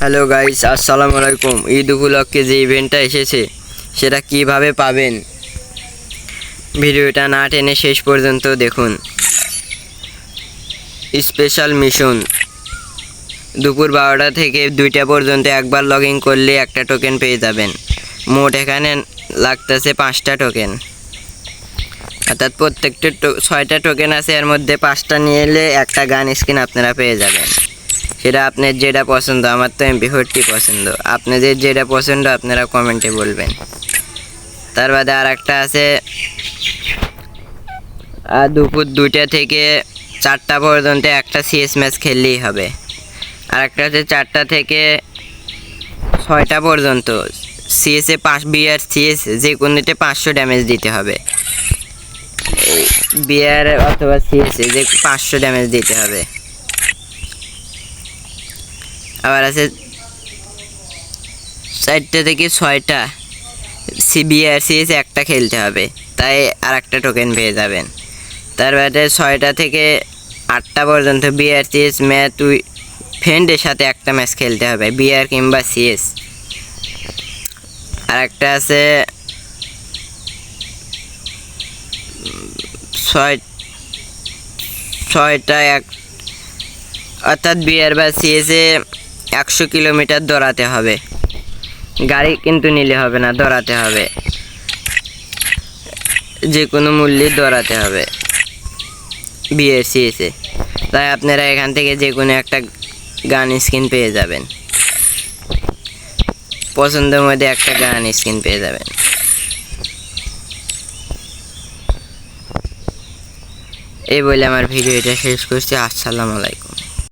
Hello guys আসসালামু আলাইকুম ঈদ উপলক্ষে যে ইভেন্টটা এসেছে, সেটা কীভাবে পাবেন? ভিডিওটা না টেনে শেষ পর্যন্ত দেখুন। স্পেশাল মিশন দুপুর বারোটা থেকে দুইটা পর্যন্ত একবার লগ ইন করলে একটা টোকেন পেয়ে যাবেন। মোট এখানে লাগতেছে পাঁচটা টোকেন অর্থাৎ প্রত্যেকটা ছয়টা টোকেন আছে, এর মধ্যে পাঁচটা নিয়ে এলে একটা গান স্ক্রিন আপনারা পেয়ে যাবেন। সেটা আপনার যেটা পছন্দ, আমার তো এমপি ফোরটি পছন্দ। আপনাদের যেটা পছন্দ, আপনারা কমেন্টে বলবেন। তার বাদে আর একটা আছে আর দুপুর দুইটা থেকে চারটা পর্যন্ত একটা সিএস ম্যাচ খেললেই হবে। আর একটা হচ্ছে চারটা থেকে ছয়টা পর্যন্ত সিএসে পাঁচ বিয়ার সিএস যে কোনোতে পাঁচশো ড্যামেজ দিতে হবে। বিয়ার অথবা সিএসে যে পাঁচশো ড্যামেজ দিতে হবে। আবার আছে চারটে থেকে ছয়টা সিবিআরসিএস একটা খেলতে হবে, তাই আর একটা টোকেন পেয়ে যাবেন। তারপরে ছয়টা থেকে আটটা পর্যন্ত বিআরসিএস ম্যাচ উই ফ্রেন্ডের সাথে একটা ম্যাচ খেলতে হবে বিআর কিংবা সিএস আর একটা আছে ছয়, ছয়টা এক, অর্থাৎ বিয়ার বা সিএসে একশো কিলোমিটার দৌড়াতে হবে। গাড়ি কিন্তু নিলে হবে না, দৌড়াতে হবে। যে কোনো মূল্যে দৌড়াতে হবে। বিয়ের সিএসে তাই আপনারা এখান থেকে যে কোনো একটা গান স্ক্রিন পেয়ে যাবেন। পছন্দের মধ্যে একটা গান স্ক্রিন পেয়ে যাবেন। এই বলে আমার ভিডিওটা শেষ করছি। আসসালামু আলাইকুম।